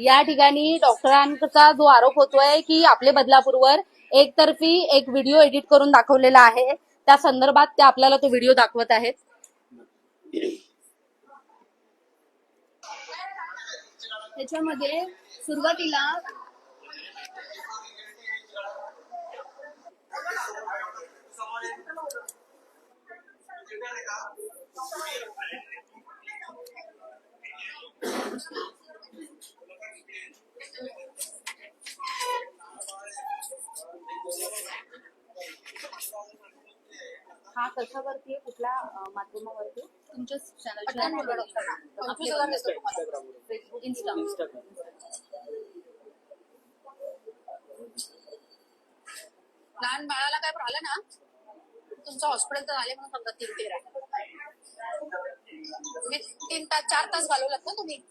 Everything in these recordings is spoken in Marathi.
या ठिकाणी डॉक्टरांचा जो आरोप होतोय की आपले बदलापूरवर एकतर्फी एक व्हिडिओ एडिट करून दाखवलेला आहे. त्या संदर्भात ते आपल्याला तो व्हिडिओ दाखवत आहेत. त्याच्यामध्ये सुरुवातीला हा कशावरती आहे? कुठल्या अं, माध्यमावरती? तुमच्या इंस्टा. लहान बाळाला काय आलं ना? तुमचं हॉस्पिटल तर आले म्हणून समजा तीन तेरा तीन तास चार तास घालवलात ना तुम्ही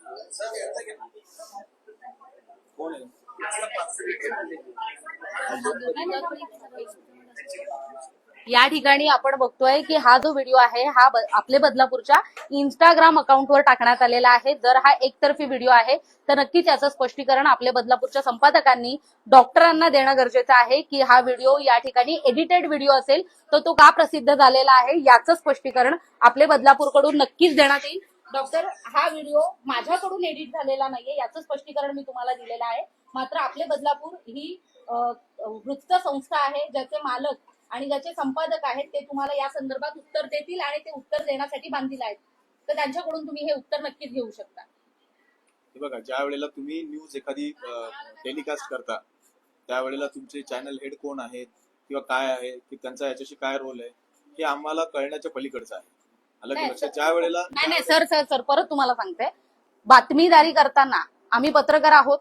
या ठिकाणी आपण बघतोय की हा जो व्हिडिओ आहे हा आपले बदलापूरच्या इंस्टाग्राम अकाउंटवर टाकण्यात आलेला आहे. जर हा एकतर्फी व्हिडिओ आहे तर नक्कीच याचं स्पष्टीकरण आपले बदलापूरच्या संपादकांनी डॉक्टरांना देणं गरजेचं आहे की हा व्हिडिओ या ठिकाणी एडिटेड व्हिडिओ असेल तर तो का प्रसिद्ध झालेला आहे याचं स्पष्टीकरण आपले बदलापूरकडून नक्कीच देण्यात येईल. डॉक्टर हा व्हिडिओ माझ्याकडून एडिट झालेला नाहीये याचं स्पष्टीकरण मी तुम्हाला दिलेलं आहे. मात्र आपले बदलापूर ही वृत्त संस्था आहे ज्याचे मालक आणि ज्याचे संपादक आहेत ते तुम्हाला या संदर्भात उत्तर देतील आणि ते उत्तर देण्यासाठी बांधील आहेत. तर त्यांच्याकडून तुम्ही हे उत्तर नक्कीच घेऊ शकता. हे बघा ज्या वेळेला तुम्ही न्यूज एखादी टेलिकास्ट करता त्यावेळेला तुमचे चॅनल हेड कोण आहेत किंवा काय आहे की त्यांचा याच्याशी काय रोल आहे हे आम्हाला कळण्याच्या पलीकडचं आहे. ज्या वेळेला नाही नाही सर सर सर परत तुम्हाला सांगते. बातमीदारी करताना आम्ही पत्रकार आहोत.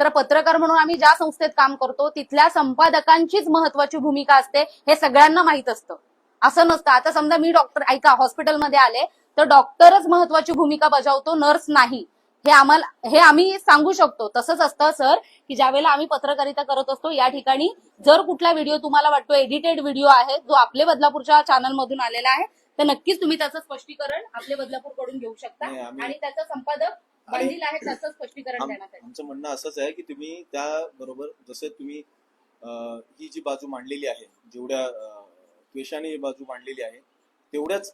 तर पत्रकार म्हणून आम्ही ज्या संस्थेत काम करतो तिथल्या संपादकांचीच महत्वाची भूमिका असते हे सगळ्यांना माहीत असतं. असं नसतं. आता समजा मी डॉक्टर ऐका हॉस्पिटलमध्ये आले तर डॉक्टरच महत्वाची भूमिका बजावतो नर्स नाही. हे आम्हाला हे आम्ही सांगू शकतो. तसंच असतं सर की ज्यावेळेला आम्ही पत्रकारिता करत असतो या ठिकाणी जर कुठला व्हिडिओ तुम्हाला वाटतो एडिटेड व्हिडिओ आहे जो आपले बदलापूरच्या चॅनल मधून आलेला आहे तर नक्कीच तुम्ही त्याचं स्पष्टीकरण आपले बदलापूरकडून घेऊ शकता आणि त्याचा संपादक आहे त्याचं स्पष्टीकरण आम- देण्यात येईल आमचं म्हणणं असंच आहे की तुम्ही त्या बरोबर जसे तुम्ही अं, ही जी बाजू मांडलेली आहे जेवढ्या अं, द्वेषाने ही बाजू मांडलेली आहे तेवढ्याच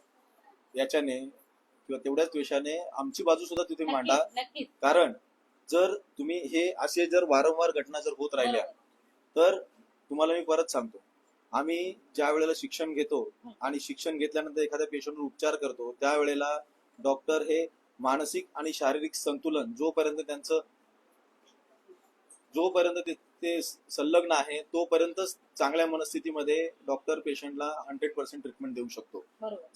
याच्याने किंवा तेवढ्याच द्वेषाने आमची बाजू सुद्धा तिथे मांडा. नक्कीच. नक्कीच कारण जर तुम्ही हे असे जर वारंवार घटना जर होत राहिल्या तर तुम्हाला मी परत सांगतो. आम्ही ज्या वेळेला शिक्षण घेतो आणि शिक्षण घेतल्यानंतर एखाद्या पेशंटवर उपचार करतो त्यावेळेला डॉक्टर हे मानसिक आणि शारीरिक संतुलन जोपर्यंत त्यांचं जोपर्यंत ते ते संलग्न आहे तोपर्यंत चांगल्या मनस्थितीमध्ये डॉक्टर पेशंटला हंड्रेड पर्सेंट ट्रीटमेंट देऊ शकतो.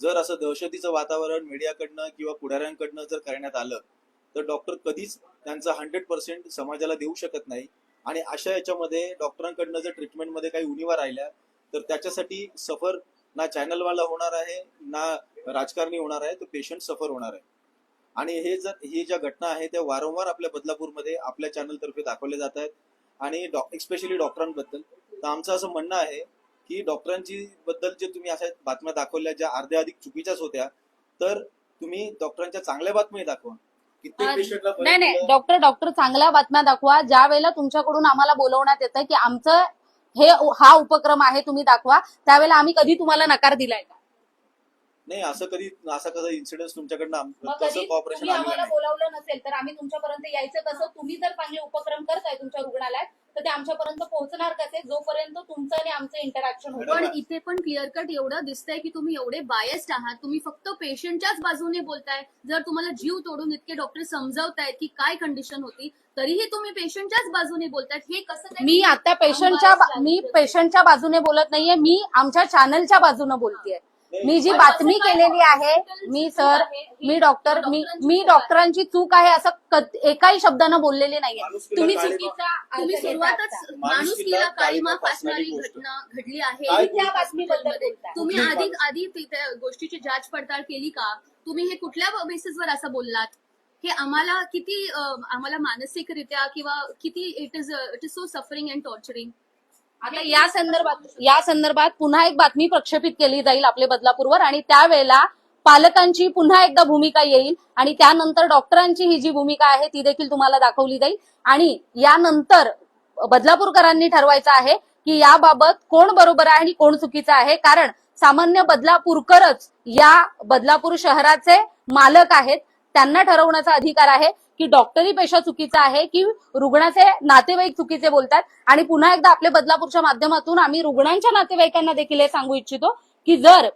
जर असं दहशतीचं वातावरण मीडियाकडनं किंवा पुढाऱ्यांकडनं जर करण्यात आलं तर डॉक्टर कधीच त्यांचा हंड्रेड पर्सेंट समाजाला देऊ शकत नाही. आणि अशा याच्यामध्ये डॉक्टरांकडनं जर ट्रीटमेंटमध्ये काही उणीवा राहिल्या तर त्याच्यासाठी सफर ना चॅनलवाला होणार आहे ना राजकारणी होणार आहे तर पेशंट सफर होणार आहे. आणि हे जर ही ज्या घटना आहे त्या वारंवार आपल्या बदलापूरमध्ये आपल्या चॅनल तर्फे दाखवल्या जात आहेत. आणि एक्स्पेशली डॉक्टरांबद्दल तर आमचं असं म्हणणं आहे की डॉक्टरांची बद्दल जे तुम्ही अशा बातम्या दाखवल्या ज्या अर्ध्या अधिक चुकीच्याच होत्या तर तुम्ही डॉक्टरांच्या चांगल्या बातम्या दाखवा. नाही नाही. डॉक्टर डॉक्टर चांगल्या बातम्या दाखवा. ज्या वेळेला तुमच्याकडून आम्हाला बोलवण्यात येतं की आमचं हे हा उपक्रम आहे तुम्ही दाखवा. त्यावेळेला आम्ही कधी तुम्हाला नकार दिलाय का? नाही असं कधी असा कसा इन्सिडेंट तुमच्याकडनं आम- मग तसं कधी कॉपरेशन तुम्ही आलेलं आम्हाला नाही. बोलावलं नसेल तर आम्ही तुमच्यापर्यंत यायचं कसं? तुम्ही जर चांगले उपक्रम करताय तुमच्या रुग्णालयात तर ते आमच्यापर्यंत पोहोचणार कसे? जोपर्यंत तुमचं आणि आमचं इंटरॅक्शन होतं पण इथे पण क्लिअर कट एवढं दिसतंय की तुम्ही एवढे बायस्ड आहात. तुम्ही फक्त पेशंटच्याच बाजूने बोलताय. जर तुम्हाला जीव तोडून इतके डॉक्टर समजावतायत की काय कंडिशन होती तरीही तुम्ही पेशंटच्याच बाजूने बोलतायत. हे कसं काय मी आता पेशंटच्या मी पेशंटच्या बाजूने बोलत नाहीये. मी आमच्या चॅनलच्या बाजूने बोलतेय. मी जी बातमी केलेली आहे मी सर मी डॉक्टर मी मी डॉक्टरांची चूक आहे असं एकाही शब्दानं बोललेले नाहीये. तुम्ही चुकीचा तुम्ही सुरुवातच काळीमा फासणारी फासणारी गोष्ट. घटना घडली काय आहे त्या बातमीबद्दल. तुम्ही आधी? आधी गोष्टीची जांच पडताळ केली का? तुम्ही हे कुठल्या बेसिसवर असं बोललात? हे आम्हाला किती आम्हाला मानसिकरित्या किंवा किती it is it is so suffering and torturing आता या संदर्भात या संदर्भात पुन्हा एक बातमी प्रक्षेपित केली जाईल आपले बदलापूरवर आणि त्यावेळेला पालकांची पुन्हा एकदा भूमिका येईल आणि त्यानंतर डॉक्टरांची ही जी भूमिका आहे ती देखील तुम्हाला दाखवली जाईल. आणि यानंतर बदलापूरकरांनी ठरवायचं आहे की याबाबत कोण बरोबर आहे आणि कोण चुकीचं आहे. कारण सामान्य बदलापूरकरच या बदलापूर शहराचे मालक आहेत. त्यांना ठरवण्याचा अधिकार आहे. की डॉक्टरी पेशा चुकीचा आहे की रुग्णाचे नातेवाईक चुकीचे बोलतात. आणि पुन्हा एकदा आपल्या बदलापूरच्या माध्यमातून आम्ही रुग्णांच्या नातेवाईकांना देखील हे सांगू इच्छितो की जर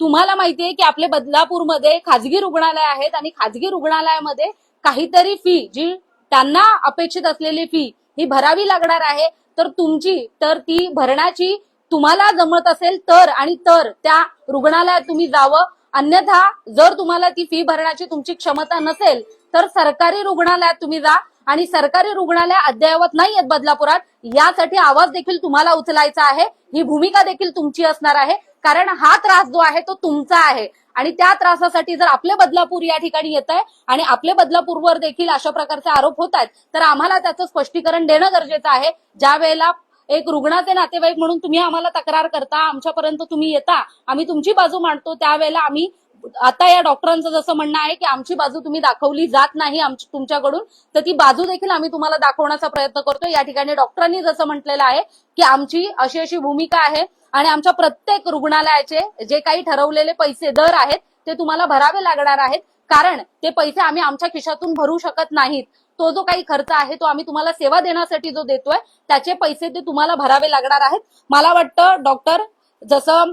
तुम्हाला माहितीये की आपले बदलापूरमध्ये खाजगी रुग्णालय आहेत आणि खाजगी रुग्णालयामध्ये काहीतरी फी जी त्यांना अपेक्षित असलेली फी ही भरावी लागणार आहे तर तुमची तर ती भरण्याची तुम्हाला जमत असेल तर आणि तर त्या रुग्णालयात तुम्ही जावं. अन्यथा जर तुम्हाला ती फी भरण्याची तुमची क्षमता नसेल तर सरकारी रुग्णालयात तुम्ही जा आणि सरकारी रुग्णालय अद्ययावत नाही आहेत बदलापुरात यासाठी आवाज देखील तुम्हाला उचलायचा आहे. ही भूमिका देखील तुमची असणार आहे. कारण हा त्रास जो आहे तो तुमचा आहे. आणि त्या त्रासासाठी जर आपले बदलापूर या ठिकाणी येत आहे आणि आपले बदलापूरवर देखील अशा प्रकारचे आरोप होत आहेत तर आम्हाला त्याचं स्पष्टीकरण देणं गरजेचं आहे. ज्या वेळेला एक रुग्णाचे नातेवाईक म्हणून तुम्ही आम्हाला तक्रार करता आमच्यापर्यंत तुम्ही येता आम्ही तुमची बाजू मांडतो त्यावेळेला आम्ही आता या डॉक्टरांचं जसं म्हणणं आहे की आमची बाजू तुम्ही दाखवली जात नाही तुमच्याकडून तर ती बाजू देखील आम्ही तुम्हाला दाखवण्याचा प्रयत्न करतो या ठिकाणी डॉक्टरांनी जसं म्हटलेलं आहे की आमची अशी अशी भूमिका आहे आणि आमच्या प्रत्येक रुग्णालयाचे जे काही ठरवलेले पैसे दर आहेत ते तुम्हाला भरावे लागणार आहेत. कारण ते पैसे आम्ही आमच्या खिशातून भरू शकत नाहीत. तो जो काही खर्च आहे तो आम्ही तुम्हाला सेवा देण्यासाठी जो देतोय त्याचे पैसे ते तुम्हाला भरावे लागणार आहेत. मला वाटतं डॉक्टर जसं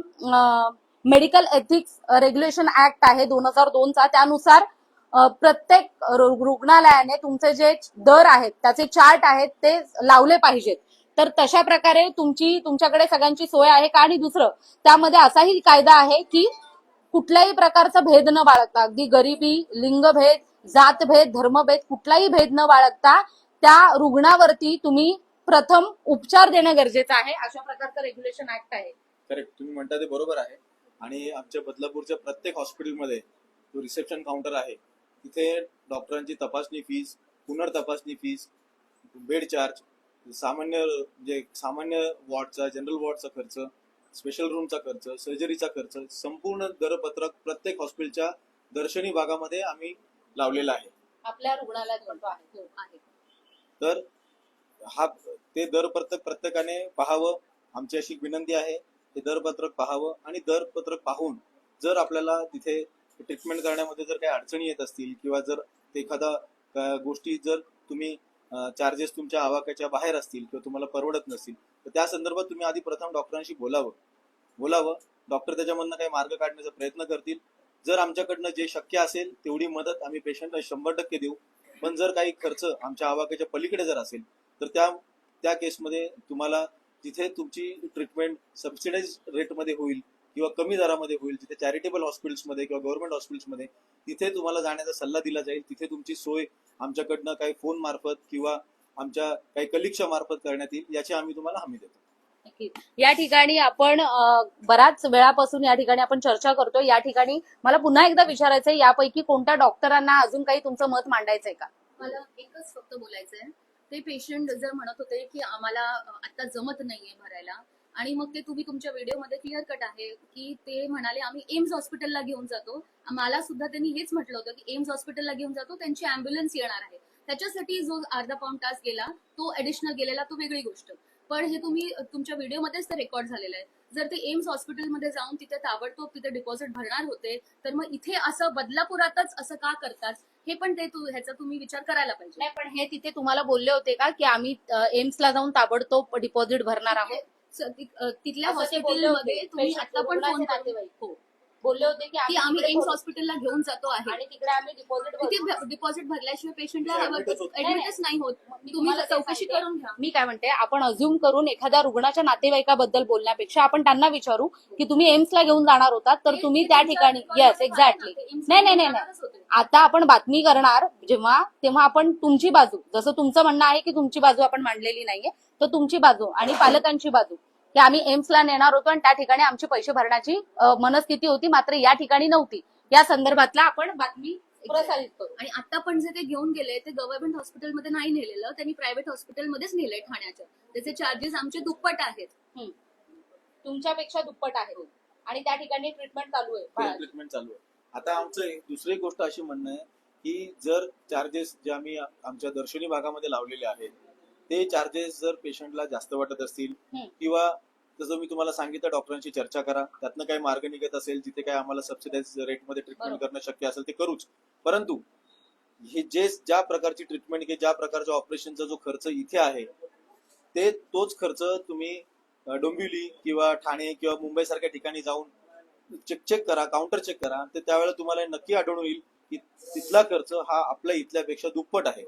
मेडिकल एथिक्स रेग्युलेशन ऍक्ट आहे दोन हजार दोनचा. त्यानुसार प्रत्येक रुग्णालयाने तुमचे जे दर आहेत त्याचे चार्ट आहेत ते लावले पाहिजेत. तर तशा प्रकारे तुमची तुमच्याकडे सगळ्यांची सोय आहे का? आणि दुसरं त्यामध्ये असाही कायदा आहे की कुठल्याही प्रकारचा भेद न बाळगता अगदी गरिबी लिंगभेद जातभेद धर्मभेद कुठलाही भेद न बाळगता त्या रुग्णावरती तुम्ही प्रथम उपचार देणं गरजेचं आहे. अशा प्रकारचं रेग्युलेशन ऍक्ट आहे. करेक्ट. तुम्ही म्हणता ते बरोबर आहे. आणि आमच्या बदलापूरच्या प्रत्येक हॉस्पिटलमध्ये जो रिसेप्शन काउंटर आहे तिथे डॉक्टरांची तपासणी फीस पुनर्तपासणी फीस बेड चार्ज सामान्य जे सामान्य वॉर्डचा जनरल वॉर्डचा खर्च स्पेशल रूमचा खर्च सर्जरीचा खर्च संपूर्ण दरपत्रक प्रत्येक हॉस्पिटलच्या दर्शनी भागामध्ये आम्ही लावलेला आहे. आपल्या रुग्णालयात म्हणतो आहे. हो आहे. तर हा ते दरपत्रक प्रत्येकाने पाहावं आमची अशी विनंती आहे. ते दरपत्रक पाहावं आणि दरपत्रक पाहून जर आपल्याला तिथे ट्रीटमेंट करण्यामध्ये जर काही अडचणी येत असतील किंवा जर एखादा गोष्टी जर तुम्ही चार्जेस तुमच्या आवाक्याच्या बाहेर असतील किंवा तुम्हाला परवडत नसतील तर त्या संदर्भात तुम्ही आधी प्रथम डॉक्टरांशी बोलावं. बोलावं. डॉक्टर त्याच्यामधनं काही मार्ग काढण्याचा प्रयत्न करतील. जर आमच्याकडनं जे शक्य असेल तेवढी मदत आम्ही पेशंटला शंभर टक्के देऊ. पण जर काही खर्च आमच्या आवाक्याच्या पलीकडे जर असेल तर त्या त्या केसमध्ये तुम्हाला जिथे तुमची ट्रीटमेंट सबसिडाईज रेटमध्ये होईल किंवा कमी दरामध्ये होईल जिथे चॅरिटेबल हॉस्पिटल्समध्ये किंवा गव्हर्नमेंट हॉस्पिटल्समध्ये तिथे तुम्हाला जाण्याचा सल्ला दिला जाईल. तिथे तुमची सोय आमच्याकडनं काही फोन मार्फत किंवा आमच्या काही कलिगच्या मार्फत करण्यात येईल याची आम्ही तुम्हाला हमी देतो. या ठिकाणी आपण बराच वेळापासून या ठिकाणी आपण चर्चा करतो या ठिकाणी मला पुन्हा एकदा विचारायचंय यापैकी कोणत्या डॉक्टरांना अजून काही तुमचं मत मांडायचंय का? मला एकच फक्त बोलायचंय. ते पेशंट जर म्हणत होते की आम्हाला आता जमत नाहीये भरायला आणि मग ते तुम्ही तुमच्या व्हिडिओमध्ये क्लिअर कट आहे की ते म्हणाले आम्ही एम्स हॉस्पिटलला घेऊन जातो. मला सुद्धा त्यांनी हेच म्हटलं होतं की एम्स हॉस्पिटलला घेऊन जातो त्यांची अँब्युलन्स येणार आहे. त्याच्यासाठी जो अर्धा पाऊण तास गेला तो ऍडिशनल गेलेला तो वेगळी गोष्ट. पण हे तुम्ही तुमच्या व्हिडिओमध्येच ते रेकॉर्ड झालेलं आहे. जर ते एम्स हॉस्पिटलमध्ये जाऊन तिथे ताबडतोब तिथे डिपॉझिट भरणार होते तर मग इथे असं बदलापुरातच असं का करतात? हे पण ते तू ह्याचा तुम्ही विचार करायला पाहिजे नाही पण हे तिथे तुम्हाला बोलले होते का की आम्ही एम्सला जाऊन ताबडतोब डिपॉझिट भरणार आहोत तिथल्या हॉस्पिटलमध्ये. तुम्ही आता पण फोन नातेवाईक. हो बोलले होते की आम्ही एम्स. हॉस्पिटलला घेऊन जातो आहे आणि तिकडे आम्ही डिपॉझिट डिपॉझिट भरल्याशिवाय पेशंटला. ऍडमिटच नाही होत तुम्ही चौकशी. करून घ्या मी काय म्हणते आपण अज्युम करून एखाद्या रुग्णाच्या नातेवाईकाबद्दल बोलण्यापेक्षा आपण त्यांना विचारू की तुम्ही एम्सला घेऊन जाणार होतात तर तुम्ही त्या ठिकाणी येस एक्झॅक्टली नाही नाही नाही नाही. आता आपण बातमी करणार जेव्हा तेव्हा आपण तुमची बाजू जसं तुमचं म्हणणं आहे की तुमची बाजू आपण मांडलेली नाहीये तर तुमची बाजू आणि पालकांची बाजू की आम्ही एम्सला नेणार होतो आणि त्या ठिकाणी आमची पैसे भरण्याची मनस्थिती होती. मात्र या ठिकाणी नव्हती. या संदर्भातला आपण बातमी प्रसारित करू. आणि आता पण जे ते घेऊन गेले ते गव्हर्नमेंट हॉस्पिटलमध्ये नाही नेलेलं. त्यांनी प्रायव्हेट हॉस्पिटलमध्येच नेलंय ठाण्याच्या त्याचे चार्जेस आमचे दुप्पट आहेत. तुमच्यापेक्षा दुप्पट आहे आणि त्या ठिकाणी ट्रीटमेंट चालू आहे. ट्रीटमेंट चालू आहे. आता आमचं एक- दुसरी गोष्ट अशी म्हणणं आहे की जर चार्जेस जे आम्ही आमच्या दर्शनी भागामध्ये लावलेले आहेत ते चार्जेस जर पेशंटला जास्त वाटत असतील. किंवा जसं मी तुम्हाला सांगितलं डॉक्टरांशी चर्चा करा त्यातनं काही मार्ग निघत असेल जिथे काही आम्हाला सबसिडाईज रेटमध्ये ट्रीटमेंट. करणं शक्य असेल ते करूच परंतु हे जे ज्या प्रकारची ट्रीटमेंट किंवा ज्या प्रकारच्या ऑपरेशनचा जो खर्च इथे आहे ते तोच खर्च तुम्ही डोंबिवली किंवा ठाणे किंवा मुंबई सारख्या ठिकाणी जाऊन चेक चेक करा काउंटर चेक करा तर त्यावेळेला तुम्हाला नक्की आढळून येईल की तिथला खर्च हा आपल्या इथल्यापेक्षा दुप्पट आहे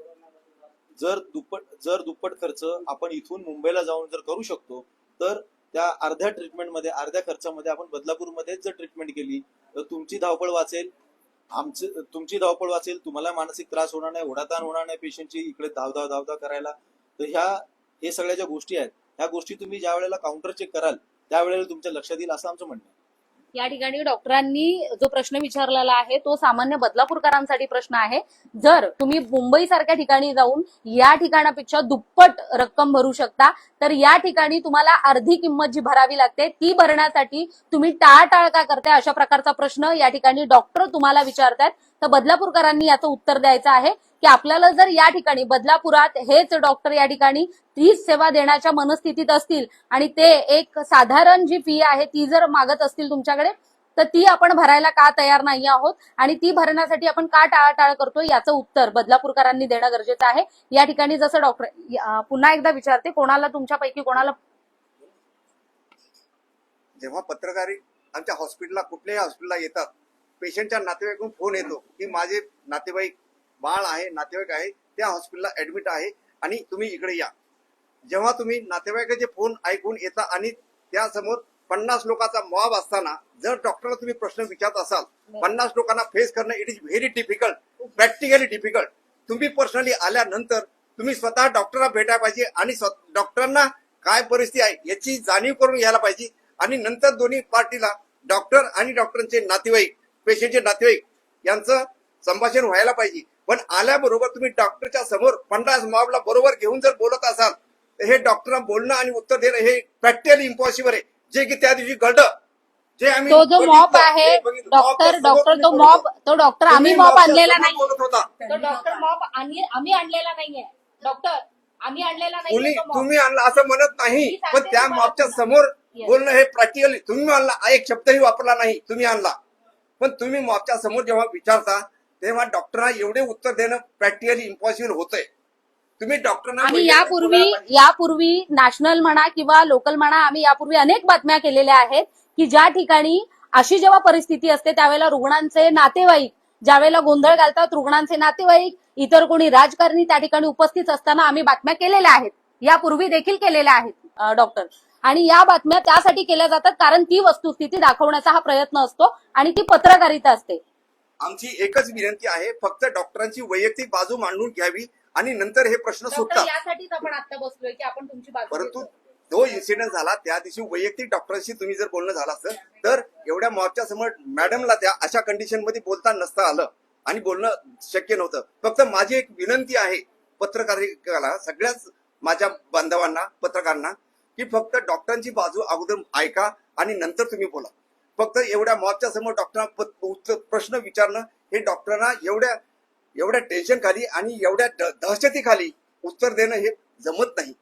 जर दुप्पट जर दुप्पट खर्च आपण इथून मुंबईला जाऊन जर करू शकतो तर त्या अर्ध्या ट्रीटमेंटमध्ये अर्ध्या खर्चामध्ये आपण बदलापूरमध्ये जर ट्रीटमेंट केली तर तुमची धावपळ वाचेल. आमची तुमची धावपळ वाचेल. तुम्हाला मानसिक त्रास होणार नाही ओढाताण होणार नाही पेशंटची इकडे धाव धाव धाव धाव करायला. तर ह्या हे सगळ्या ज्या गोष्टी आहेत ह्या गोष्टी तुम्ही ज्या वेळेला काउंटर चेक कराल त्यावेळेला तुमच्या लक्षात येईल असं आमचं म्हणणं आहे. या ठिकाणी डॉक्टरांनी जो प्रश्न विचारलेला आहे तो सामान्य बदलापूरकरांसाठी प्रश्न आहे. जर तुम्ही मुंबई सारख्या ठिकाणी जाऊन या ठिकाणापेक्षा दुप्पट रक्कम भरू शकता तर या ठिकाणी तुम्हाला अर्धी किंमत जी भरावी लागते ती भरण्यासाठी तुम्ही टाळाटाळ का करताय अशा प्रकारचा प्रश्न या ठिकाणी डॉक्टर तुम्हाला विचारतायत. तर बदलापूरकरांनी याचं उत्तर द्यायचं आहे. की आपल्याला जर या ठिकाणी बदलापुरात हेच डॉक्टर या ठिकाणी तीच सेवा देण्याच्या मनस्थितीत असतील आणि ते एक साधारण जी फी आहे ती जर मागत असतील तुमच्याकडे तर ती आपण भरायला का तयार नाही आहोत? आणि ती भरण्यासाठी आपण का टाळाटाळ करतो याचं उत्तर बदलापूरकरांनी देणं गरजेचं आहे. या ठिकाणी जसं डॉक्टर पुन्हा एकदा विचारते कोणाला तुमच्यापैकी कोणाला जेव्हा पत्रकारी आमच्या हॉस्पिटलला कुठल्याही हॉस्पिटलला येतात पेशंटच्या नातेवाईकडून फोन येतो की माझे नातेवाईक बाळ आहे नातेवाईक आहे त्या हॉस्पिटलला ऍडमिट आहे आणि तुम्ही इकडे या. जेव्हा तुम्ही नातेवाईकाचे फोन ऐकून येता आणि त्यासमोर पन्नास लोकांचा मॉब असताना जर डॉक्टरला तुम्ही प्रश्न विचारत असाल पन्नास लोकांना फेस करणं it is very difficult practically difficult तुम्ही पर्सनली आल्यानंतर तुम्ही स्वतः डॉक्टरला भेटायला पाहिजे आणि डॉक्टरांना काय परिस्थिती आहे याची जाणीव करून घ्यायला पाहिजे. आणि नंतर दोन्ही पार्टीला डॉक्टर आणि डॉक्टरांचे नातेवाईक पेशंटचे नातेवाईक यांचं संभाषण व्हायला पाहिजे. पण आल्याबरोबर तुम्ही डॉक्टरच्या समोर पन्नास मॉबला बरोबर घेऊन जर बोलत असाल तर हे डॉक्टरांना बोलणं आणि उत्तर देणं हे प्रॅक्टिकली इम्पॉसिबल आहे जे की त्या दिवशी घडलं जे आम्ही तो जो बघितलं, मॉब आहे हे. डॉक्टर डॉक्टर तो मॉब तो डॉक्टर होता. आम्ही तुम्ही मॉब आणलेला नाही बोलत होता तो डॉक्टर मॉब आम्ही आम्ही आणलेला नाहीये डॉक्टर आम्ही आणलेला मॉब. तुम्ही आणला असं म्हणत नाही पण त्या मॉबच्या. समोर. बोलणं हे प्रॅक्टिकली तुम्ही आणला एक शब्दही वापरला नाही तुम्ही आणला पण तुम्ही मॉबच्या समोर जेव्हा विचारता तेव्हा डॉक्टरांना एवढे उत्तर देणं प्रॅक्टिकली इम्पॉसिबल होतंय. तुम्ही डॉक्टरांना आणि यापूर्वी. यापूर्वी नॅशनल म्हणा किंवा लोकल म्हणा आम्ही यापूर्वी अनेक बातम्या केलेल्या आहेत की ज्या ठिकाणी अशी जेव्हा परिस्थिती असते त्यावेळेला रुग्णांचे नातेवाईक ज्यावेळेला गोंधळ घालतात रुग्णांचे नातेवाईक इतर कोणी राजकारणी त्या ठिकाणी उपस्थित असताना आम्ही बातम्या केलेल्या आहेत. यापूर्वी देखील केलेल्या आहेत डॉक्टर आणि या बातम्या त्यासाठी केल्या जातात कारण ती वस्तुस्थिती दाखवण्याचा हा प्रयत्न असतो आणि ती पत्रकारिता असते. आमची एकच विनंती आहे फक्त डॉक्टरांची वैयक्तिक बाजू मांडून घ्यावी आणि नंतर हे प्रश्न सुटतात. यासाठीच आपण आता बसलोय की आपण तुमची बाजू परंतु. जो इन्सिडेंट झाला त्या दिवशी वैयक्तिक डॉक्टरांशी तुम्ही जर बोलणं झालं असतं तर एवढ्या मॉबच्या समोर मॅडमला त्या अशा कंडिशनमध्ये बोलता नसता आलं आणि बोलणं शक्य नव्हतं. फक्त माझी एक विनंती आहे पत्रकारिकाला सगळ्याच माझ्या बांधवांना पत्रकारांना की फक्त डॉक्टरांची बाजू अगोदर ऐका आणि नंतर तुम्ही बोला. फक्त एवढ्या मॉबच्या समोर डॉक्टरांना प्रश्न विचारणं हे डॉक्टरांना एवढ्या एवढ्या टेन्शन खाली आणि एवढ्या दहशतीखाली उत्तर देणं हे जमत नाही.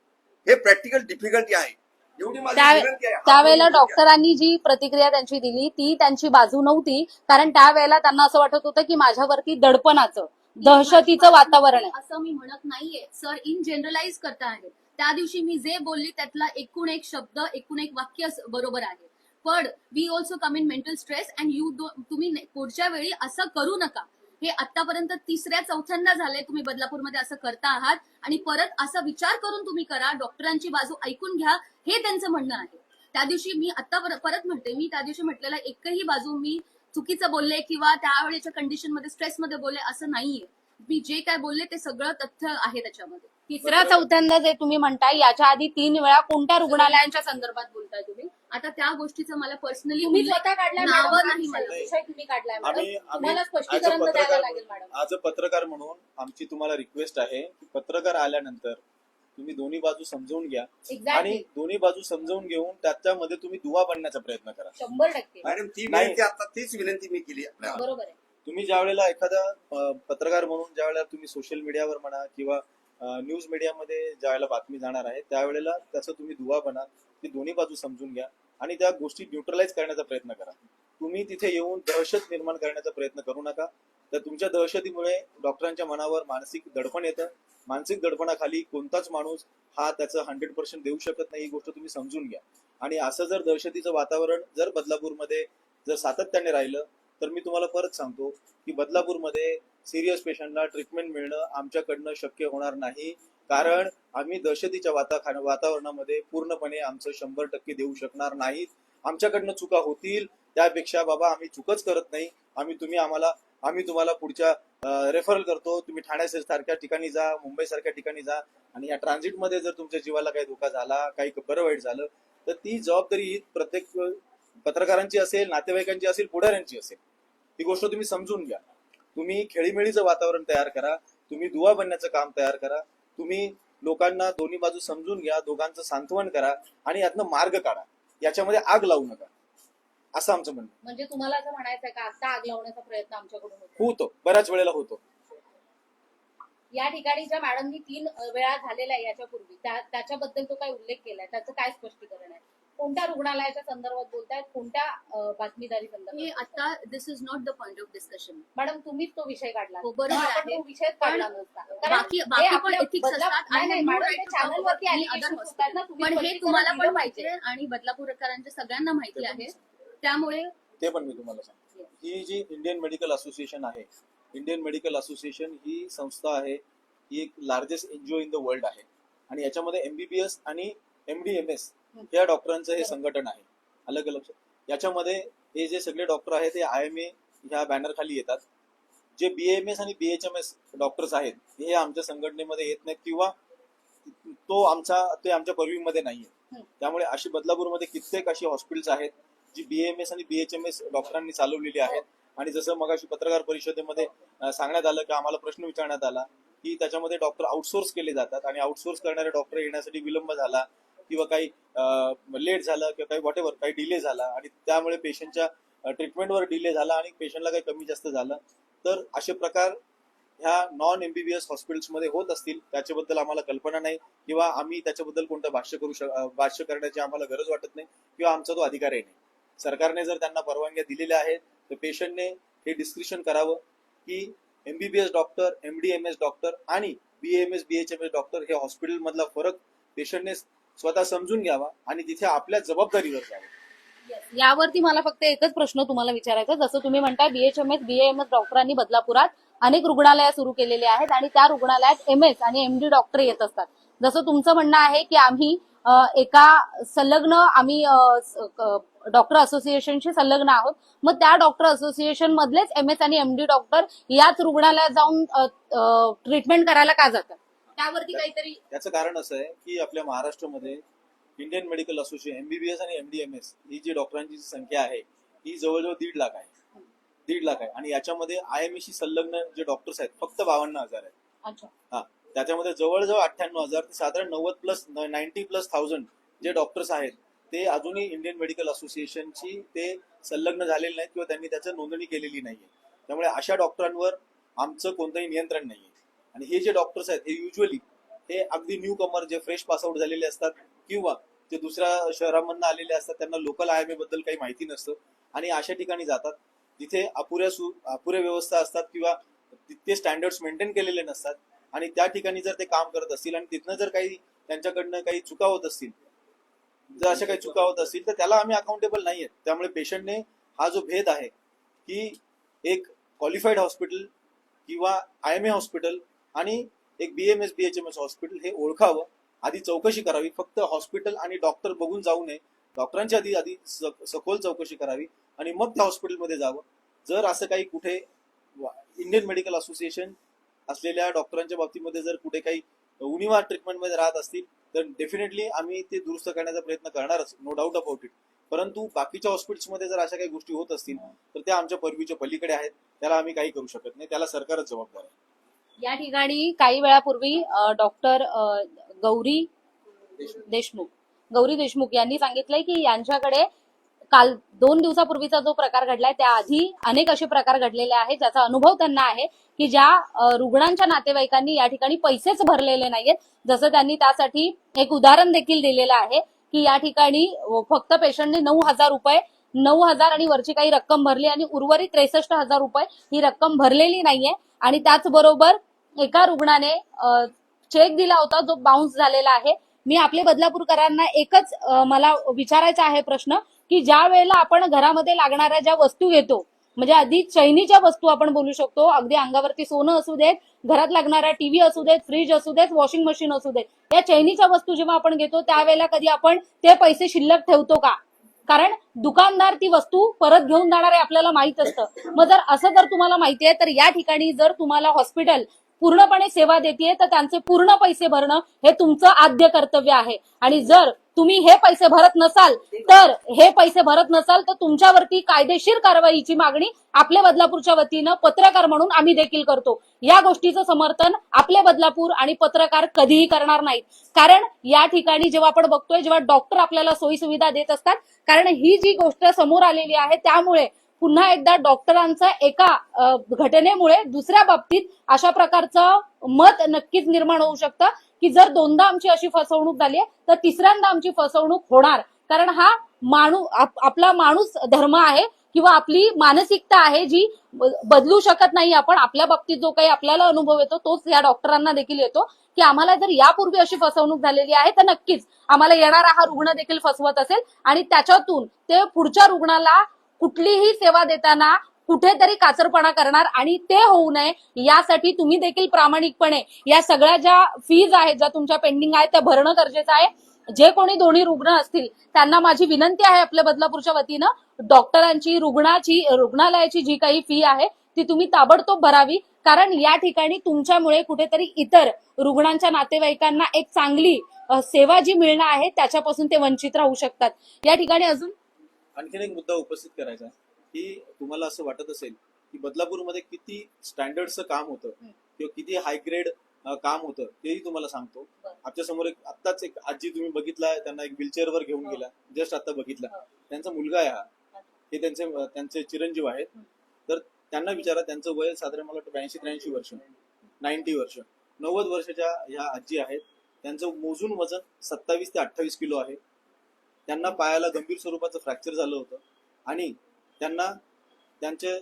हे प्रॅक्टिकल डिफिकल्टी आहे. एवढी माझी त्या- विनंती आहे. त्यावेळेला हा, डॉक्टरांनी जी प्रतिक्रिया त्यांची दिली ती त्यांची बाजू नव्हती. कारण त्यावेळेला त्यांना असं वाटत होतं की माझ्यावरती दडपणाचं दहशतीचं वातावरण आहे. असं मी म्हणत नाहीये. सर इन जनरलाइज करता आहे त्या दिवशी मी जे बोलली त्यातला एकूण एक शब्द एकूण एक वाक्य बरोबर आहे. पण we also come in mental stress and you तुम्ही पुढच्या वेळी असं करू नका. हे आतापर्यंत तिसऱ्या चौथ्यांदा झालंय तुम्ही बदलापूरमध्ये असं करता आहात आणि परत असा विचार करून तुम्ही करा डॉक्टरांची बाजू ऐकून घ्या हे त्यांचं म्हणणं आहे. त्या दिवशी मी आता परत म्हणते मी त्या दिवशी म्हटलेला एकही बाजू मी चुकीचं बोलले किंवा त्यावेळेच्या कंडिशनमध्ये स्ट्रेस मध्ये बोलले असं नाहीये. मी जे काय बोलले ते सगळं तथ्य आहे त्याच्यामध्ये. तिसऱ्या चौथ्यांदा जे तुम्ही म्हणताय याच्या आधी तीन वेळा कोणत्या रुग्णालयांच्या संदर्भात बोलताय तुम्ही? आता त्या गोष्टीचं मला पर्सनली तुम्ही स्वतः काढलाय नावं मॅडम, नाही मला. विषय तुम्ही काढलाय मॅडम. आम्ही तुम्हाला आम्ही स्पष्टीकरण as a द्यायला पत्रकार लागेल मॅडम. आज अ पत्रकार म्हणून आमची तुम्हाला रिक्वेस्ट आहे की पत्रकार आल्यानंतर तुम्ही दोन्ही बाजू समजून घ्या. आणि एक्झॅक्टली दोन्ही बाजू समजून घेऊन त्याच्यामध्ये तुम्ही दुवा बनण्याचा प्रयत्न करा. शंभर टक्के. मॅडम ती नाही. विनंती आता तीच विनंती मी केली आपल्याला बरोबर आहे. तुम्ही ज्या वेळेला एखादा अ, पत्रकार म्हणून ज्या वेळेला तुम्ही सोशल मीडियावर म्हणा किंवा न्यूज मीडियामध्ये ज्या वेळेला बातमी जाणार आहे त्यावेळेला त्याचा तुम्ही दुवा बना. ती दोन्ही बाजू समजून घ्या आणि त्या गोष्टी न्यूट्रलाइज करण्याचा प्रयत्न करा. तुम्ही तिथे येऊन दहशत निर्माण करण्याचा प्रयत्न करू नका. तर तुमच्या दहशतीमुळे डॉक्टरांच्या मनावर मानसिक दडपण येतं. मानसिक दडपणाखाली कोणताच माणूस हा त्याचं हंड्रेड पर्सेंट देऊ शकत नाही ही गोष्ट तुम्ही समजून घ्या. आणि असं जर दहशतीचं वातावरण जर बदलापूरमध्ये जर सातत्याने राहिलं तर मी तुम्हाला परत सांगतो की बदलापूरमध्ये सिरियस पेशंटला ट्रीटमेंट मिळणं आमच्याकडनं शक्य होणार नाही. कारण आम्ही दहशतीच्या वाता वातावरणामध्ये पूर्णपणे आमचं शंभर टक्के देऊ शकणार नाहीत. आमच्याकडनं चुका होतील त्यापेक्षा बाबा आम्ही चुकच करत नाही. आम्ही तुम्ही आम्हाला आम्ही तुम्हाला पुढच्या रेफरल करतो. तुम्ही ठाण्यासारख्या सारख्या ठिकाणी जा मुंबई सारख्या ठिकाणी जा. आणि या ट्रान्झिटमध्ये जर तुमच्या जीवाला काही धोका झाला काही बरं वाईट झालं तर ती जबाबदारी प्रत्येक पत्रकारांची असेल नातेवाईकांची असेल पुढाऱ्यांची असेल. ही गोष्ट तुम्ही समजून घ्या. तुम्ही खेळीमेळीचं वातावरण तयार करा. तुम्ही दुवा बनण्याचं काम तयार करा. तुम्ही लोकांना दोन्ही बाजू समजून घ्या दोघांचं सांत्वन करा आणि यातनं मार्ग काढा. याच्यामध्ये आग लावू नका. असं आमचं म्हणणं. म्हणजे तुम्हाला असं म्हणायचं आहे का आता आग लावण्याचा प्रयत्न आमच्याकडून होतो होतो. बऱ्याच वेळेला होतो. या ठिकाणी ज्या मॅडमनी तीन वेळा झालेला आहे याच्यापूर्वी त्या- त्याच्याबद्दल तो काय उल्लेख केलाय? त्याचं काय स्पष्टीकरण आहे? कोणत्या रुग्णालयाच्या संदर्भात बोलतायत? कोणत्या बातमीदारी संदर्भात? आता this is not the point of discussion madam तुम्हीच तो विषय काढला. हो, बरोबर आहे. तो विषयच काढला नसता कारण बाकी हे बाकी पण हे तुम्हाला पण पाहिजे. माहिती आहे आणि बदलापूरकरांच्या सगळ्यांना माहिती आहे. त्यामुळे ते पण मी तुम्हाला सांगतो. ही जी इंडियन मेडिकल असोसिएशन आहे इंडियन मेडिकल असोसिएशन ही संस्था आहे ही एक largest NGO in the world आहे. आणि याच्यामध्ये एमबीबीएस आणि एमडीएमएस या डॉक्टरांचं हे संघटन आहे. अलग अलग याच्यामध्ये हे जे सगळे डॉक्टर आहेत ते आय एम ए ह्या बॅनर खाली येतात. जे बीएमएस आणि बीएचएमएस डॉक्टर्स आहेत हे आमच्या संघटनेमध्ये येत नाहीत किंवा तो आमचा ते आमच्या पर्व्यूमध्ये नाहीये. त्यामुळे अशी बदलापूरमध्ये कित्येक अशी हॉस्पिटल्स आहेत जी बीएमएस आणि बीएचएमएस डॉक्टरांनी चालवलेली आहेत. आणि जसं मगाशी पत्रकार परिषदेमध्ये सांगण्यात आलं की आम्हाला प्रश्न विचारण्यात आला की त्याच्यामध्ये डॉक्टर आउटसोर्स केले जातात. आणि आउटसोर्स करणारे डॉक्टर येण्यासाठी विलंब झाला. किंवा काही लेट झालं किंवा काही वॉटेवर काही डिले झाला आणि त्यामुळे पेशंटच्या ट्रीटमेंटवर डिले झाला आणि पेशंटला काही कमी जास्त झालं तर असे प्रकार ह्या नॉन एमबीबीएस हॉस्पिटल्समध्ये होत असतील त्याच्याबद्दल आम्हाला कल्पना नाही किंवा आम्ही त्याच्याबद्दल कोणतं भाष्य करू शक भाष्य करण्याची आम्हाला गरज वाटत नाही किंवा आमचा तो अधिकारही नाही. सरकारने जर त्यांना परवानग्या दिलेल्या आहेत तर पेशंटने हे डिस्क्रिप्शन करावं की एमबीबीएस डॉक्टर एमडीएमएस डॉक्टर आणि बीएमएस बीएचएमएस डॉक्टर हे हॉस्पिटल मधला फरक पेशंटने स्वतः समजून घ्यावा आणि तिथे आपल्या जबाबदारीवर जावं. यावरती मला फक्त एकच प्रश्न तुम्हाला विचारायचा जसं तुम्ही म्हणताय बीएचएमएस बीएएमएस डॉक्टरांनी बदलापुरात अनेक रुग्णालया सुरू केलेली आहेत आणि त्या रुग्णालयात एम एस आणि एमडी डॉक्टर येत असतात. जसं तुमचं म्हणणं आहे की आम्ही एका संलग्न आम्ही डॉक्टर असोसिएशनशी संलग्न आहोत. मग त्या डॉक्टर असोसिएशन मधलेच एम एस आणि एमडी डॉक्टर याच रुग्णालयात जाऊन ट्रीटमेंट करायला का जातात? त्यावरती काहीतरी याचं कारण असं आहे की आपल्या महाराष्ट्रामध्ये इंडियन मेडिकल असोसिएशन एमबीबीएस आणि एमडीएमएस ही जी डॉक्टरांची संख्या आहे ही जवळजवळ दीड लाख आहे. दीड लाख आहे. आणि याच्यामध्ये आय एम शी संलग्न जे डॉक्टर्स आहेत फक्त बावन्न हजार आहेत. अच्छा. त्याच्यामध्ये जवळजवळ अठ्ठ्याण्णव हजार ते साधारण नव्वद प्लस नाईन्टी प्लस थाउजंड जे डॉक्टर्स आहेत ते अजूनही इंडियन मेडिकल असोसिएशनची ते संलग्न झालेले नाहीत किंवा त्यांनी त्याचं नोंदणी केलेली नाहीये. त्यामुळे अशा डॉक्टरांवर आमचं कोणतंही नियंत्रण नाहीये. आणि हे जे डॉक्टर्स आहेत हे युजली हे अगदी न्यू कमर जे फ्रेश पासआउट झालेले असतात किंवा जे दुसऱ्या शहरामधनं आलेले असतात त्यांना लोकल आय एमबद्दल काही माहिती नसतं आणि अशा ठिकाणी जातात जिथे अपुऱ्या सु अपुऱ्या व्यवस्था असतात किंवा तितके स्टँडर्ड्स मेंटेन केलेले नसतात आणि त्या ठिकाणी जर ते काम करत असतील आणि तिथनं जर काही त्यांच्याकडनं काही चुका होत असतील जर अशा काही चुका होत असतील तर त्याला आम्ही अकाउंटेबल नाही आहेत. त्यामुळे पेशंटने हा जो भेद आहे की एक क्वालिफाईड हॉस्पिटल किंवा आय एम ए हॉस्पिटल आणि एक बीएमएस एस हॉस्पिटल हे ओळखावं. आधी चौकशी करावी. फक्त हॉस्पिटल आणि डॉक्टर बघून जाऊ नये. डॉक्टरांची आधी आधी सखोल चौकशी करावी आणि मग त्या हॉस्पिटलमध्ये जावं. जर असं काही कुठे इंडियन मेडिकल असोसिएशन असलेल्या डॉक्टरांच्या बाबतीमध्ये जर कुठे काही उणीवा ट्रीटमेंटमध्ये राहत असतील तर डेफिनेटली आम्ही ते दुरुस्त करण्याचा प्रयत्न करणारच नो डाऊट अबाउट इट परंतु बाकीच्या हॉस्पिटल्समध्ये जर अशा काही गोष्टी होत असतील तर त्या आमच्या पदवीच्या पलीकडे आहेत. त्याला आम्ही काही करू शकत नाही. त्याला सरकारच जबाबदार आहे. या ठिकाणी काही वेळापूर्वी डॉक्टर गौरी देशमुख गौरी देशमुख यांनी सांगितलंय की यांच्याकडे काल दोन दिवसापूर्वीचा जो प्रकार घडलाय त्याआधी अनेक असे प्रकार घडलेले आहेत ज्याचा अनुभव त्यांना आहे की ज्या रुग्णांच्या नातेवाईकांनी या ठिकाणी पैसेच भरलेले नाहीयेत. जसं त्यांनी त्यासाठी एक उदाहरण देखील दिलेलं आहे की या ठिकाणी फक्त पेशंटने नऊ हजार रुपये नऊ हजार आणि वरची काही रक्कम भरली आणि उर्वरित त्रेसष्ट हजार रुपये ही रक्कम भरलेली नाहीये. आणि त्याचबरोबर एका रुग्णाने चेक दिला होता जो बाउन्स झालेला आहे. मी आपले बदलापूरकरांना एकच मला विचारायचा आहे प्रश्न की ज्या वेळेला आपण घरामध्ये लागणाऱ्या ज्या वस्तू घेतो म्हणजे आधी चैनीच्या वस्तू आपण बोलू शकतो अगदी अंगावरती सोनं असू देत घरात लागणारा टीव्ही असू देत फ्रीज असू देत वॉशिंग मशीन असू देत या चैनीच्या वस्तू जेव्हा आपण घेतो त्यावेळेला कधी आपण ते पैसे शिल्लक ठेवतो का? कारण दुकानदार ती वस्तू परत घेऊन जाणार आहे आपल्याला माहीत असतं. मग जर असं जर तुम्हाला माहिती आहे तर या ठिकाणी जर तुम्हाला हॉस्पिटल पूर्णपणे सेवा देते तर त्यांचे पूर्ण पैसे भरणं हे तुमचं आद्य कर्तव्य आहे. आणि जर तुम्ही हे पैसे भरत नसाल तर हे पैसे भरत नसाल तर तुमच्यावरती कायदेशीर कारवाईची मागणी आपल्या बदलापूरच्या वतीनं पत्रकार म्हणून आम्ही देखील करतो. या गोष्टीचं समर्थन आपले बदलापूर आणि पत्रकार कधीही करणार नाहीत. कारण या ठिकाणी जेव्हा आपण बघतोय जेव्हा डॉक्टर आपल्याला सोयी सुविधा देत असतात कारण ही जी गोष्ट समोर आलेली आहे त्यामुळे पुन्हा एकदा डॉक्टरांचं एका घटनेमुळे दुसऱ्या बाबतीत अशा प्रकारचं मत नक्कीच निर्माण होऊ शकतं की जर दोनदा आमची अशी फसवणूक झाली तर तिसऱ्यांदा आमची फसवणूक होणार. कारण हा माणूस आपला माणूस धर्म आहे किंवा आपली मानसिकता आहे जी बदलू शकत नाही आपण आपल्या बाबतीत जो काही आपल्याला अनुभव येतो तोच या डॉक्टरांना देखील येतो की आम्हाला जर यापूर्वी अशी फसवणूक झालेली आहे तर नक्कीच आम्हाला येणारा हा रुग्ण देखील फसवत असेल आणि त्याच्यातून ते पुढच्या रुग्णाला कुठलीही सेवा देताना कुठेतरी काचरपणा करणार आणि ते होऊ नये यासाठी तुम्ही देखील प्रामाणिकपणे या सगळ्या ज्या फीज आहेत ज्या तुमच्या पेंडिंग आहेत त्या भरणं गरजेचं आहे. जे कोणी दोन्ही रुग्ण असतील त्यांना माझी विनंती आहे आपल्या बदलापूरच्या वतीनं डॉक्टरांची रुग्णाची रुग्णालयाची जी काही फी आहे ती तुम्ही ताबडतोब भरावी. कारण या ठिकाणी तुमच्यामुळे कुठेतरी इतर रुग्णांच्या नातेवाईकांना एक चांगली सेवा जी मिळणार आहे त्याच्यापासून ते वंचित राहू शकतात. या ठिकाणी अजून आणखीन एक मुद्दा उपस्थित करायचा की तुम्हाला असं वाटत असेल की बदलापूरमध्ये किती स्टँडर्डचं काम होतं. किंवा किती हाय ग्रेड काम होतं तेही तुम्हाला सांगतो. आमच्यासमोर एक आत्ताच एक आजी तुम्ही बघितला त्यांना एक व्हीलचेअर वर घेऊन हो. गेला जस्ट आता बघितला हो. त्यांचा मुलगा आहे हा हे त्यांचे त्यांचे चिरंजीव आहेत. तर त्यांना विचारा त्यांचं वय साधारण मला वाटतं ब्याऐंशी त्र्याऐंशी वर्ष नाईन्टी वर्ष नव्वद वर्षाच्या ह्या आजी आहेत त्यांचं मोजून वजन सत्तावीस ते अठ्ठावीस किलो आहे त्यांना पायाला गंभीर स्वरूपाचं फ्रॅक्चर झालं होतं. आणि त्यांना त्यांचे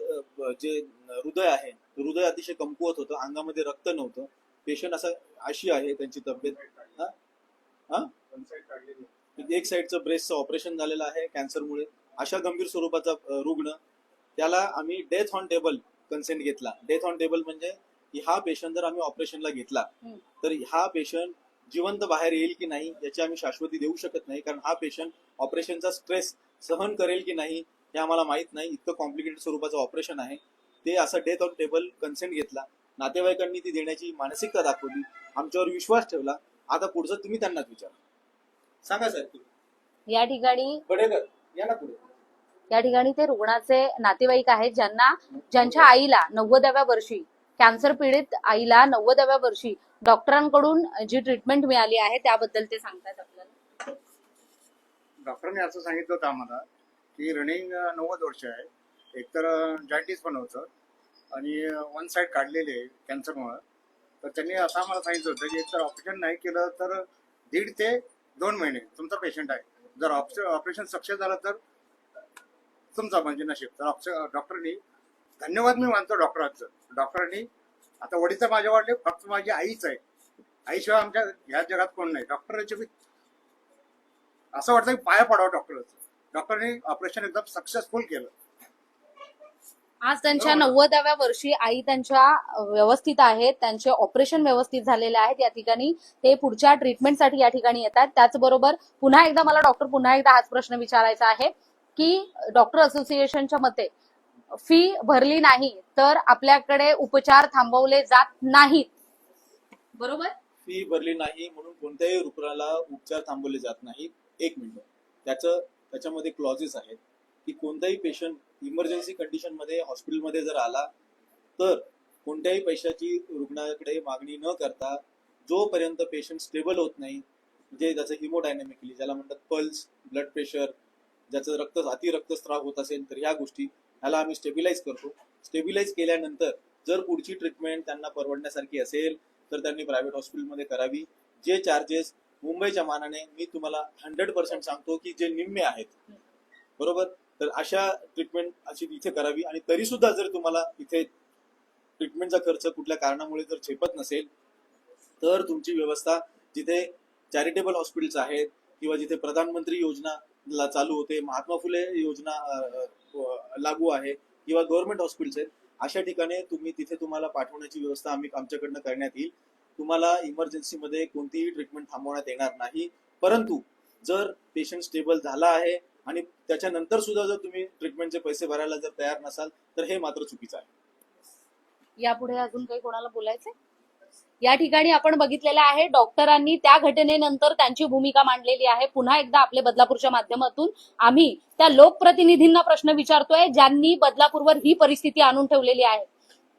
जे हृदय आहे हृदय अतिशय कमकुवत होतं. अंगामध्ये रक्त नव्हतं. पेशंट असं अशी आहे त्यांची तब्येत? एक साईडचं ब्रेस्टचं ऑपरेशन झालेलं आहे कॅन्सरमुळे अशा गंभीर स्वरूपाचा रुग्ण त्याला आम्ही डेथ ऑन टेबल कन्सेंट घेतला. डेथ ऑन टेबल म्हणजे की हा पेशंट जर आम्ही ऑपरेशनला घेतला. तर हा पेशंट जिवंत बाहेर येईल की नाही याची आम्ही शाश्वती देऊ शकत नाही कारण हा पेशंट ऑपरेशनचा स्ट्रेस सहन करेल की नाही हे आम्हाला माहीत नाही. इतकं कॉम्प्लिकेटेड स्वरूपाचं ऑपरेशन आहे. ते असं डेथ ऑन टेबल कन्सेंट घेतला. नातेवाईकांनी ती देण्याची मानसिकता दाखवली. आमच्यावर विश्वास ठेवला. आता पुढचं तुम्ही त्यांनाच विचारा. सांगा साहेब तुम्ही. या ठिकाणी बडेकर या ना पुढे. या ठिकाणी ते रुग्णाचे नातेवाईक आहेत ज्यांना ज्यांच्या आईला नव्वदाव्या वर्षी कॅन्सर पीडित आईला नव्वदाव्या वर्षी डॉक्टरांकडून जी ट्रीटमेंट मिळाली आहे त्याबद्दल ते सांगतात आपल्याला. डॉक्टरने असं सांगितलं होतं आम्हाला की रनिंग नव्वद वर्ष आहे. एकतर जॉईंटीस पण होतं. आणि वन साईड काढलेले आहे कॅन्सरमुळं तर त्यांनी असं आम्हाला सांगितलं होतं की एकतर ऑपरेशन नाही केलं तर दीड ते दोन महिने तुमचा पेशंट आहे. जर ऑपरेशन सक्सेस झालं तर तुमचा म्हणजे नशीब. तर ऑप्शन डॉक्टरनी धन्यवाद मी मानतो डॉक्टरांचं. डॉक्टरांनी आता वडीचं माझ्या वाटले फक्त माझी आईच आहे. आईशिवाय आमच्या ह्या जगात कोण नाही. डॉक्टरांची असं वाटतं की पाया पडावं डॉक्टरचं. डॉक्टरने ऑपरेशन एकदम सक्सेसफुल केलं. आज त्यांच्या नव्वदाव्या वर्षी आई त्यांच्या व्यवस्थित आहेत त्यांचे ऑपरेशन व्यवस्थित झालेले आहेत या ठिकाणी ते पुढच्या ट्रीटमेंटसाठी या ठिकाणी येतात. त्याचबरोबर पुन्हा एकदा मला डॉक्टर पुन्हा एकदा हाच प्रश्न विचारायचा आहे की डॉक्टर असोसिएशनच्या मते फी भरली नाही तर आपल्याकडे उपचार थांबवले जात नाहीत. बरोबर? फी भरली नाही म्हणून कोणत्याही रुग्णाला उपचार थांबवले जात नाही एक मिनिट. त्याचं त्याच्यामध्ये क्लॉजेस आहेत की कोणताही पेशंट इमर्जन्सी कंडिशनमध्ये हॉस्पिटलमध्ये जर आला तर कोणत्याही पैशाची रुग्णाकडे मागणी न करता जोपर्यंत पेशंट स्टेबल होत नाही म्हणजे त्याचं हिमोडायनॅमिकली ज्याला म्हणतात पल्स ब्लड प्रेशर ज्याचं रक्त अति रक्तस्राव होत असेल तर ह्या गोष्टी ह्याला आम्ही स्टेबिलाईज करतो. स्टेबिलाईज केल्यानंतर जर पुढची ट्रीटमेंट त्यांना परवडण्यासारखी असेल तर त्यांनी प्रायव्हेट हॉस्पिटलमध्ये करावी. जे चार्जेस मुंबईच्या मानाने मी तुम्हाला हंड्रेड पर्सेंट सांगतो की जे निम्मे आहेत. बरोबर? तर अशा ट्रीटमेंट अशी इथे करावी आणि तरी सुद्धा जर तुम्हाला इथे ट्रीटमेंटचा खर्च कुठल्या कारणामुळे जर झेपत नसेल तर तुमची व्यवस्था जिथे चॅरिटेबल हॉस्पिटल्स आहेत किंवा जिथे प्रधानमंत्री योजना ला चालू होते. महात्मा फुले योजना लागू आहे किंवा गव्हर्नमेंट हॉस्पिटल्स आहेत अशा ठिकाणी तुम्ही तिथे तुम्हाला पाठवण्याची व्यवस्था आम्ही आमच्याकडनं करण्यात येईल. तुम्हाला इमर्जन्सीमध्ये कोणतीही ट्रीटमेंट थांबवण्यात येणार नाही. परंतु जर पेशंट स्टेबल झाला आहे आणि त्याच्यानंतर सुद्धा जर तुम्ही ट्रीटमेंटचे पैसे भरायला जर तयार नसाल तर हे मात्र चुकीचं आहे. यापुढे अजून काही कोणाला बोलायचं या ठिकाणी आपण बघितलेलं आहे डॉक्टरांनी त्या घटनेनंतर त्यांची भूमिका मांडलेली आहे. पुन्हा एकदा आपले बदलापूरच्या माध्यमातून आम्ही त्या लोकप्रतिनिधींना प्रश्न विचारतोय ज्यांनी बदलापूरवर ही परिस्थिती आणून ठेवलेली आहे.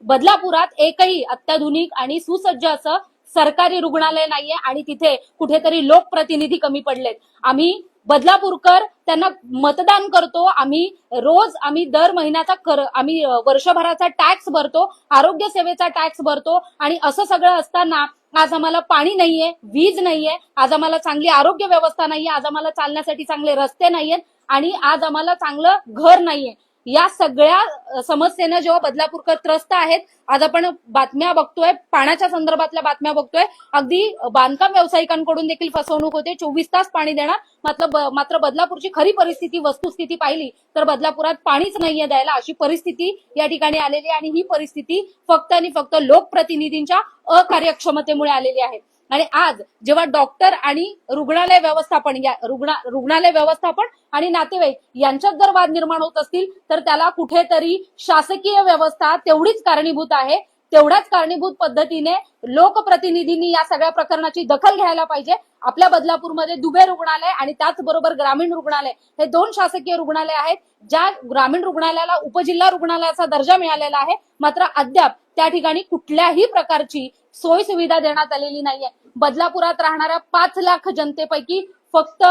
बदलापुरात एकही अत्याधुनिक आणि सुसज्ज असं सरकारी रुग्णालय नाहीये आणि तिथे कुठेतरी लोकप्रतिनिधी कमी पडलेत. आम्ही बदलापूरकर त्यांना मतदान करतो. आम्ही रोज आम्ही दर महिन्याचा कर आम्ही वर्षभराचा टॅक्स भरतो आरोग्य सेवेचा टॅक्स भरतो आणि असं सगळं असताना आज आम्हाला पाणी नाहीये वीज नाहीये आज आम्हाला चांगली आरोग्य व्यवस्था नाहीये आज आम्हाला चालण्यासाठी चांगले रस्ते नाहीयेत आणि आज आम्हाला चांगलं घर नाहीये. या सगळ्या समस्येनं जेव्हा बदलापूरकर त्रस्त आहेत आज आपण बातम्या बघतोय पाण्याच्या संदर्भातल्या बातम्या बघतोय. अगदी बांधकाम व्यावसायिकांकडून देखील फसवणूक होते. चोवीस तास पाणी देणार मात्र मात्र बदलापूरची खरी परिस्थिती वस्तुस्थिती पाहिली तर बदलापुरात पाणीच नाहीये द्यायला अशी परिस्थिती या ठिकाणी आलेली आहे. आणि ही परिस्थिती फक्त आणि फक्त लोकप्रतिनिधींच्या अकार्यक्षमतेमुळे आलेली आहे. आणि आज जेव्हा डॉक्टर आणि रुग्णालय व्यवस्थापन या रुग्णा रुग्णालय व्यवस्थापन आणि नातेवाईक यांच्यात जर वाद निर्माण होत असतील तर त्याला कुठेतरी शासकीय व्यवस्था तेवढीच कारणीभूत आहे. तेवढ्याच कारणीभूत पद्धतीने लोकप्रतिनिधींनी या सगळ्या प्रकरणाची दखल घ्यायला पाहिजे. आपल्या बदलापूरमध्ये दुबे रुग्णालय आणि त्याचबरोबर ग्रामीण रुग्णालय हे दोन शासकीय रुग्णालय आहेत ज्या ग्रामीण रुग्णालयाला उपजिल्हा रुग्णालयाचा दर्जा मिळालेला आहे. मात्र अद्याप त्या ठिकाणी कुठल्याही प्रकारची सोय सुविधा देण्यात आलेली नाहीये. बदलापुरात राहणाऱ्या पाच लाख जनतेपैकी फक्त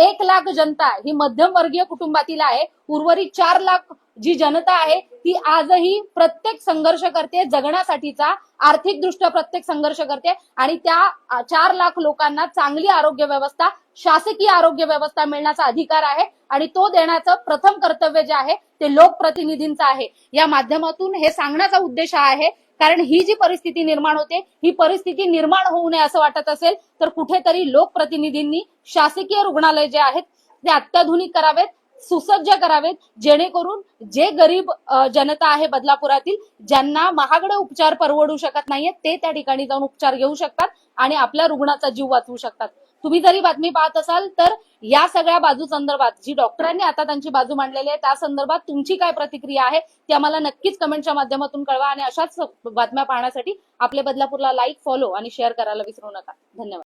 एक लाख जनता ही मध्यमवर्गीय कुटुंबातील आहे. उर्वरित चार लाख जी जनता आहे ती आजही प्रत्येक संघर्ष करते जगण्यासाठीचा आर्थिक दृष्ट्या प्रत्येक संघर्ष करते आणि त्या चार लाख लोकांना चांगली आरोग्य व्यवस्था शासकीय आरोग्य व्यवस्था मिळण्याचा अधिकार आहे आणि तो देण्याचं प्रथम कर्तव्य जे आहे ते लोकप्रतिनिधींचं आहे. या माध्यमातून हे सांगण्याचा उद्देश हा आहे कारण ही जी परिस्थिती निर्माण होते ही परिस्थिती निर्माण होऊ नये असं वाटत असेल तर कुठेतरी लोकप्रतिनिधींनी शासकीय रुग्णालय जे आहेत ते अत्याधुनिक करावेत सुसज्ज करावेत जेणेकरून जे गरीब जनता आहे बदलापुरातील ज्यांना महागडे उपचार परवडू शकत नाहीयेत ते त्या ठिकाणी जाऊन उपचार घेऊ शकतात आणि आपल्या रुग्णाचा जीव वाचवू शकतात. तुम्ही जरी बातमी पाहत असाल तर या सगळ्या बाजू संदर्भात जी डॉक्टरांनी आता त्यांची बाजू मांडलेली आहे त्या संदर्भात तुमची काय प्रतिक्रिया आहे ती आम्हाला नक्कीच कमेंटच्या माध्यमातून कळवा आणि अशाच बातम्या पाहण्यासाठी आपल्या बदलापूरला लाईक फॉलो आणि शेअर करायला विसरू नका. धन्यवाद.